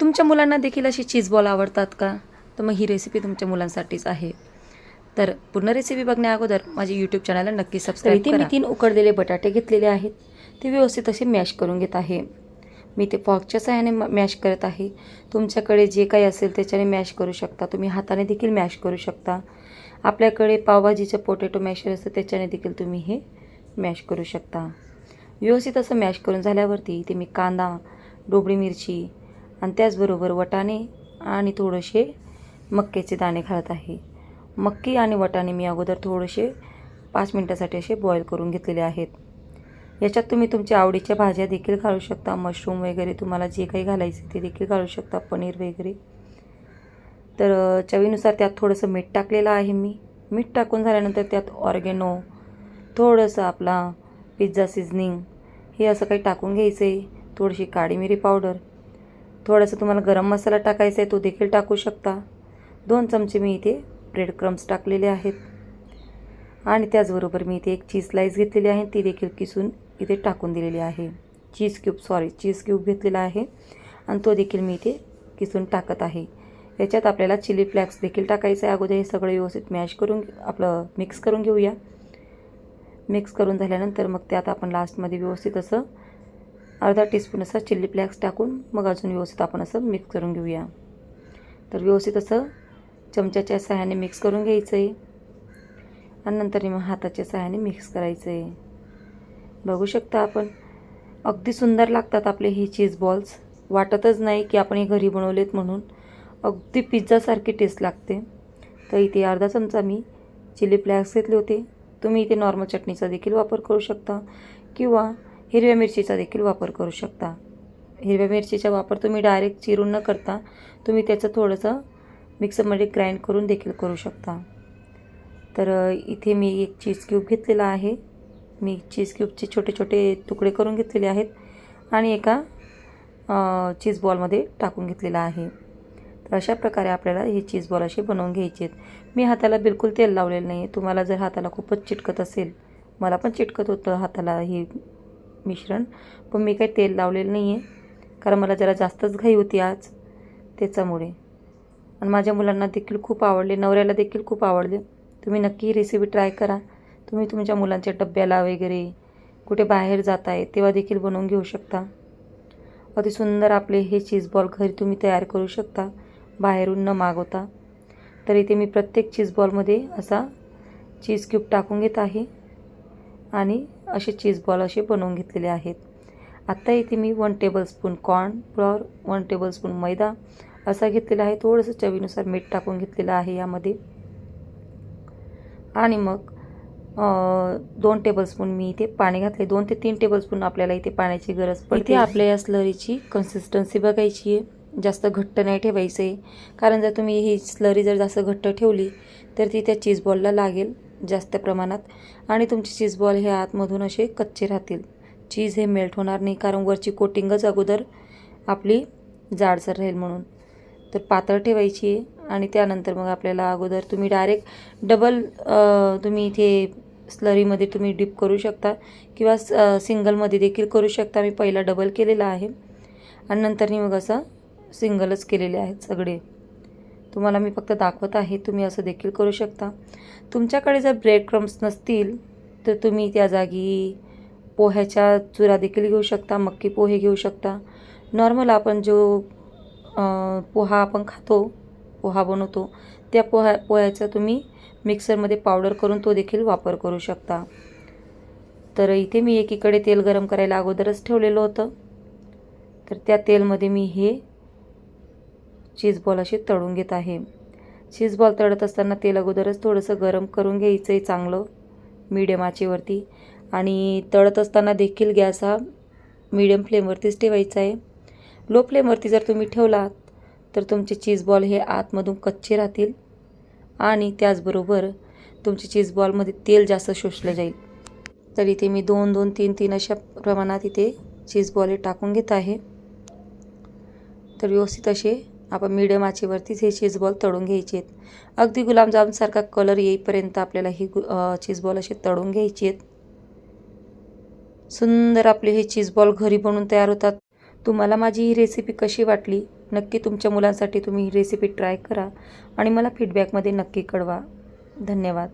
तुमच्या मुलांना देखील अशी चीज बॉल आवडतात का? तर मग ही रेसिपी तुमच्या मुलांसाठीच आहे. तर पूर्ण रेसिपी बघण्या अगोदर माझ्या यूट्यूब चॅनलला नक्की सबस्क्राईब इथे करा मी मी तीन उकडलेले बटाटे घेतलेले आहेत. ते व्यवस्थित असे मॅश करून घेत आहे. मी ते फॉकच्या सहाय्याने मॅश करत आहे. तुमच्याकडे जे काही असेल त्याच्याने मॅश करू शकता. तुम्ही हाताने देखील मॅश करू शकता. आपल्याकडे पावभाजीचं पोटॅटो मॅशर असतं त्याच्याने देखील तुम्ही हे मॅश करू शकता. व्यवस्थित असं मॅश करून झाल्यावरती इथे मी कांदा डोबळी मिरची आणि त्याचबरोबर वटाणे आणि थोडेसे मक्याचे दाणे घालत आहे. मक्की आणि वटाणे मी अगोदर थोडेसे पाच मिनटासाठी असे बॉईल करून घेतलेले आहेत. याच्यात तुम्ही तुमच्या आवडीच्या भाज्या देखील घालू शकता. मशरूम वगैरे तुम्हाला जे काही घालायचे ते देखील घालू शकता. पनीर वगैरे. तर चवीनुसार त्यात थोडंसं मीठ टाकलेलं आहे मी. मीठ टाकून झाल्यानंतर त्यात ऑर्गेनो थोडंसं आपला पिझ्झा सिझनिंग हे असं काही टाकून घ्यायचं आहे थोडीशी काळी मिरी पावडर थोडासा तुम्हाला गरम मसाला टाकायचा आहे तो देखील टाकू शकता. दोन चमचे मी इथे ब्रेड क्रम्स टाकलेले आहेत. आणि त्याचबरोबर मी इथे एक चीज स्लाईस घेतलेली आहे ती देखील किसून इथे टाकून दिलेली आहे. Cheese cube sorry cheese cube घेतलेला आहे. आणि तो देखील मी इथे किसून टाकत आहे. याच्यात आपल्याला चिली फ्लॅक्स देखील टाकायचं आहे. अगोदर हे सगळं व्यवस्थित मॅश करून आपलं मिक्स करून घेऊया. मिक्स करून झाल्यानंतर मग त्यात आपण लास्टमध्ये व्यवस्थित असं अर्धा टीस्पून असं चिल्ली फ्लॅक्स टाकून मग अजून व्यवस्थित आपण असं मिक्स करून घेऊया. तर व्यवस्थित असं चमच्याच्या सहाय्याने मिक्स करून घ्यायचं आहे आणि नंतर मग हाताच्या सहाय्याने मिक्स करायचं आहे बघू शकता आपण. अगदी सुंदर लागतात आपले हे चीज बॉल्स वाटतच नाही की आपण हे घरी बनवलेत म्हणून. अगदी पिझ्झासारखी टेस्ट लागते. तर इथे अर्धा चमचा मी चिली फ्लॅक्स घेतले होते. तुम्ही इथे नॉर्मल चटणीचा देखील वापर करू शकता. किंवा हिरव्या मिरचीचा देखील वापर करू शकता. हिरव्या मिरचीचा वापर तुम्ही डायरेक्ट चिरून न करता तुम्ही त्याचं थोडंसं मिक्सरमध्ये ग्राइंड करून देखील करू शकता. तर इथे मी एक चीज क्यूब घेतलेला आहे. मी चीज क्यूबचे छोटे छोटे तुकडे करून घेतलेले आहेत आणि एका चीज बॉलमध्ये टाकून घेतलेला आहे. तर अशा प्रकारे आपल्याला हे चीज बॉल असे बनवून घ्यायचे आहेत. मी हाताला बिलकुल तेल लावलेलं नाही आहे तुम्हाला जर हाताला खूपच चिटकत असेल मला पण चिटकत होतं हाताला हे मिश्रण. पण मी काही तेल लावलेलं नाही आहे कारण मला जरा जास्तच घाई होती आज त्याच्यामुळे. आणि माझ्या मुलांना देखील खूप आवडले नवऱ्याला देखील खूप आवडले. तुम्ही नक्की रेसिपी ट्राय करा. तुम्ही तुमच्या मुलांच्या डब्याला वगैरे कुठे बाहेर जात आहे तेव्हा देखील बनवून घेऊ शकता. अति सुंदर आपले हे चीज बॉल घरी तुम्ही तयार करू शकता बाहेरून न मागवता. तर इथे मी प्रत्येक चीज बॉलमध्ये असा चीज क्यूब टाकून घेत आहे. आणि असे चीज बॉल असे बनवून घेतलेले आहेत. आत्ता इथे मी one tablespoon corn flour one tablespoon मैदा असा घेतलेला आहे. थोडंसं चवीनुसार मीठ टाकून घेतलेलं आहे यामध्ये. आणि मग दोन टेबलस्पून मी इथे पाणी घातले. दोन ते तीन टेबलस्पून आपल्याला इथे पाण्याची गरज पडते. इथे आपल्या या स्लरीची कन्सिस्टन्सी बघायची आहे. जास्त घट्ट नाही ठेवायचं आहे कारण जर तुम्ही ही स्लरी जर जास्त घट्ट ठेवली तर ती त्या चीज बॉलला लागेल. जास्त प्रमाणात. आणि तुमचे चीज बॉल हे आतमधून असे कच्चे राहतील. चीज हे मेल्ट होणार नाही कारण वरची कोटिंगच अगोदर आपली जाडसर राहील म्हणून. तर पातळ ठेवायची आहे आणि त्यानंतर मग आपल्याला अगोदर तुम्ही डायरेक्ट डबल तुम्ही इथे स्लरीमध्ये तुम्ही डिप करू शकता किंवा सिंगलमध्ये देखील करू शकता. मी पहिला डबल केलेला आहे. आणि नंतर मग असं सिंगलच केलेले आहेत सगळे. तुम्हाला मी फक्त दाखवत आहे तुम्ही असं देखील करू शकता. तुमच्याकडे जर ब्रेड क्रम्स नसतील तर तुम्ही त्या जागी पोह्याच्या चुरा देखील घेऊ शकता मक्की पोहे घेऊ शकता. नॉर्मल आपण जो पोहा आपण खातो पोहा बनवतो त्या पोहा पोह्याचा तुम्ही मिक्सरमध्ये पावडर करून तो देखील वापर करू शकता. तर इथे मी एकीकडे तेल गरम करायला अगोदरच ठेवलेलं होतं. तर त्या तेलमध्ये मी हे चीज बॉल असे तळून घेत आहे. चीज बॉल तळत असताना तेल अगोदरच थोडंसं गरम करून घ्यायचं आहे चांगलं मीडियम आचेवरती. आणि तळत असताना देखील गॅस हा मीडियम फ्लेमवरतीच ठेवायचा आहे लो फ्लेमवरती जर तुम्ही ठेवलात तर तुमचे चीज बॉल हे आतमधून कच्चे राहतील. आणि त्याचबरोबर तुमचे चीज बॉलमध्ये तेल जास्त शोषलं जाईल. तर इथे मी दोन दोन तीन तीन अशा प्रमाणात इथे चीज बॉल हे टाकून घेत आहे. तर व्यवस्थित असे आपण मिडियम आचेवरतीच हे चीजबॉल तळून घ्यायचे आहेत अगदी गुलाबजामसारखा कलर येईपर्यंत आपल्याला ही गु चीजबॉल असे तळून घ्यायचे आहेत सुंदर आपले हे चीजबॉल घरी बनवून तयार होतात. तुम्हाला माझी ही रेसिपी कशी वाटली? नक्की तुमच्या मुलांसाठी तुम्ही ही रेसिपी ट्राय करा आणि मला फीडबॅकमध्ये नक्की कळवा. धन्यवाद.